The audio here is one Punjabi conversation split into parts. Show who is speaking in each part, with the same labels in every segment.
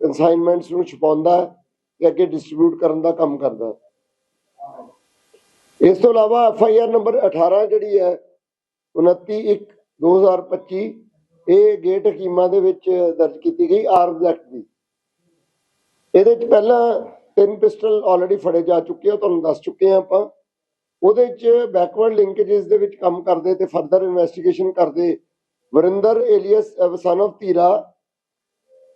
Speaker 1: ਕਨਸਾਈਨਮੈਂਟਸ ਨੂੰ ਛੁਪਾਉਂਦਾ ਹੈ ਤੇ ਅੱਗੇ ਡਿਸਟ੍ਰੀਬਿਊਟ ਕਰਨ ਦਾ ਕੰਮ ਕਰਦਾ ਹੈ। ਇਸ ਤੋਂ ਇਲਾਵਾ ਐਫ ਆਈ ਆਰ ਨੰਬਰ 18 ਜਿਹੜੀ ਹੈ 29 1 2025 ਇਹ ਗੇਟ ਹਕੀਮਾਂ ਦੇ ਵਿੱਚ ਦਰਜ ਕੀਤੀ ਗਈ ਆਰਮਜ਼ ਐਕਟ ਦੀ ਇਹਦੇ ਚ ਪਹਿਲਾਂ ਤਿੰਨ ਪਿਸਟਲ ਆਲਰੇਡੀ ਫੜੇ ਜਾ ਚੁੱਕੇ ਆ ਤੁਹਾਨੂੰ ਦੱਸ ਚੁੱਕੇ ਆ ਆਪਾਂ ਉਹਦੇ ਚ ਬੈਕਵਰਡ ਲਿੰਕੇजेस ਦੇ ਵਿੱਚ ਕੰਮ ਕਰਦੇ ਤੇ ਫਰਦਰ ਇਨਵੈਸਟੀਗੇਸ਼ਨ ਕਰਦੇ Varinder alias son of Dheera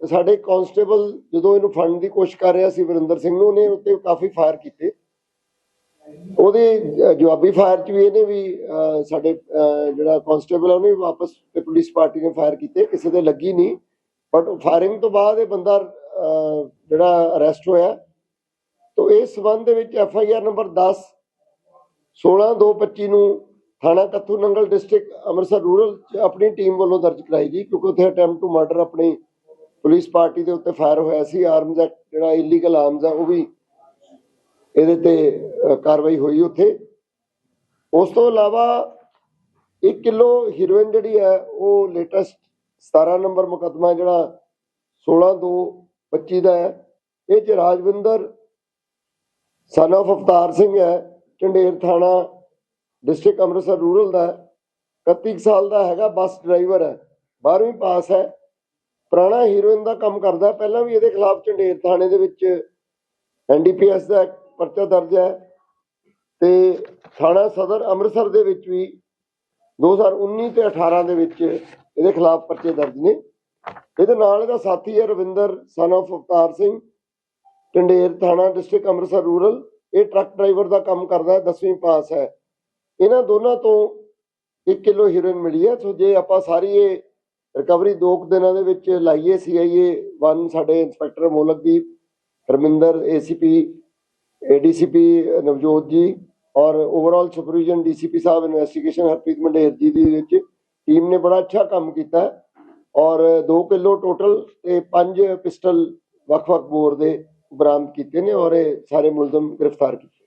Speaker 1: ਸਾਡੇ ਕਾਂਸਟੇਬਲ ਜਦੋਂ ਇਹਨੂੰ ਫੜਨ ਦੀ ਕੋਸ਼ਿਸ਼ ਕਰ ਰਿਹਾ ਸੀ ਵਰਿੰਦਰ ਸਿੰਘ ਨੂੰ, ਉਹਨੇ ਉੱਤੇ ਕਾਫੀ ਫਾਇਰ ਕੀਤੇ। ਉਹਦੇ ਜਵਾਬੀ ਫਾਇਰ ਚ ਵੀ ਇਹਨੇ ਵੀ ਸਾਡੇ ਜਿਹੜਾ ਕਾਂਸਟੇਬਲ ਉਹਨੇ ਵੀ ਵਾਪਸ ਤੇ ਪੁਲਿਸ ਪਾਰਟੀ ਨੇ ਫਾਇਰ ਕੀਤੇ। ਕਿਸੇ ਦੇ ਲੱਗੀ ਨਹੀਂ ਬਟ ਫਾਇਰਿੰਗ ਤੋਂ ਬਾਅਦ ਇਹ ਬੰਦਾ ਜਿਹੜਾ ਅਰੈਸਟ ਹੋਇਆ। ਤੋ ਇਸ ਸਬੰਧ ਦੇ ਵਿੱਚ ਐਫ ਆਈ ਆਰ ਨੰਬਰ 10 16/2/25 ਨੂੰ ਥਾਣਾ ਕੱਥੂ ਨੰਗਲ ਡਿਸਟ੍ਰਿਕਟ ਅੰਮ੍ਰਿਤਸਰ ਰੂਰਲ ਚ ਆਪਣੀ ਟੀਮ ਵੱਲੋਂ ਦਰਜ ਕਰਾਈ ਗਈ, ਕਿਉਂਕਿ ਉੱਥੇ ਅਟੈਂਪਟ ਟੂ ਮਰਡਰ ਆਪਣੀ ਪੁਲਿਸ ਪਾਰਟੀ ਦੇ ਉੱਤੇ ਫਾਇਰ ਹੋਇਆ ਸੀ ਆਰਮਸ ਐਕਟ ਜਿਹੜਾ ਇਲੀਗਲ ਆਰਮਸ ਆ, ਉਹ ਵੀ ਇਹਦੇ ਤੇ ਕਾਰਵਾਈ ਹੋਈ ਉੱਥੇ। ਉਸ ਤੋਂ ਇਲਾਵਾ 1 ਕਿਲੋ ਹੀਰੋਇਨ ਜਿਹੜੀ ਹੈ, ਉਹ ਲੇਟੈਸਟ 17 ਨੰਬਰ ਮੁਕੱਦਮਾ ਜਿਹੜਾ 16 2 25 ਦਾ ਹੈ। ਇਹ ਚ ਰਾਜਵਿੰਦਰ ਸਨ of ਅਵਤਾਰ ਸਿੰਘ ਹੈ, ਝੰਡੇਰ ਥਾਣਾ ਡਿਸਟ੍ਰਿਕਟ ਅੰਮ੍ਰਿਤਸਰ ਰੂਰਲ ਦਾ ਹੈ। 31 ਸਾਲ ਦਾ ਹੈਗਾ, ਬੱਸ ਡਰਾਈਵਰ ਹੈ। 12ਵੀਂ ਪਾਸ ਹੈ। ਪੁਰਾਣਾ ਹੀਰੋਇਨ ਦਾ ਕੰਮ ਕਰਦਾ ਪਹਿਲਾਂ ਵੀ ਇਹਦੇ ਖਿਲਾਫ ਝੰਡੇਰ ਥਾਣੇ ਦੇ ਵਿੱਚ ਐਨਡੀਪੀਐਸ ਦਾ ਪਰਚਾ ਦਰਜ ਹੈ ਤੇ ਥਾਣਾ ਸਦਰ ਅੰਮ੍ਰਿਤਸਰ ਦੇ ਵਿੱਚ ਵੀ 2019 ਤੇ 18 ਦੇ ਵਿੱਚ ਇਹਦੇ ਖਿਲਾਫ ਪਰਚੇ ਦਰਜ ਨੇ। ਇਹਦੇ ਨਾਲ ਇਹਦਾ ਸਾਥੀ ਹੈ ਰਵਿੰਦਰ ਸਨ of ਅਵਤਾਰ ਸਿੰਘ। ਟੰਡੇਰ ਥਾਣਾ ਡਿਸਟ੍ਰਿਕਟ ਅੰਮ੍ਰਿਤਸਰ ਰੂਰਲ ਇਹ ਟਰੱਕ ਡਰਾਈਵਰ ਦਾ ਕੰਮ ਕਰਦਾ ਹੈ 10ਵੀਂ ਪਾਸ ਹੈ। ਇਹਨਾਂ ਦੋਨਾਂ ਤੋਂ 1 ਕਿਲੋ ਹੀਰੋਇਨ ਮਿਲੀ ਹੈ। ਸੋ ਜੇ ਆਪਾਂ ਸਾਰੀ ਇਹ ਰਿਕਵਰੀ ਦੋ ਕੁ ਦਿਨਾਂ ਦੇ ਵਿੱਚ ਲਾਈਏ ਸੀਆਈਏ 1 ਸਾਡੇ inspector Molakdeep Raminder ACP, ADCP Navjot ji ਔਰ ਓਵਰਆਲ ਸੁਪਰਵੀਜ਼ਨ ਡੀਸੀਪੀ ਸਾਹਿਬ ਇਨਵੈਸਟੀਗੇਸ਼ਨ ਹਰਪ੍ਰੀਤ ਮੰਡੇਰ ਜੀ ਦੀ ਵਿੱਚ ਟੀਮ ਨੇ ਬੜਾ ਅੱਛਾ ਕੰਮ ਕੀਤਾ ਔਰ 2 ਕਿਲੋ ਟੋਟਲ ਤੇ 5 ਪਿਸਟਲ ਵੱਖ-ਵੱਖ ਬੋਰ ਦੇ ਬਰਾਮਦ ਕੀਤੇ ਨੇ ਔਰ ਇਹ ਸਾਰੇ ਮੁਲਜ਼ਮ ਗ੍ਰਿਫਤਾਰ ਕੀਤੇ।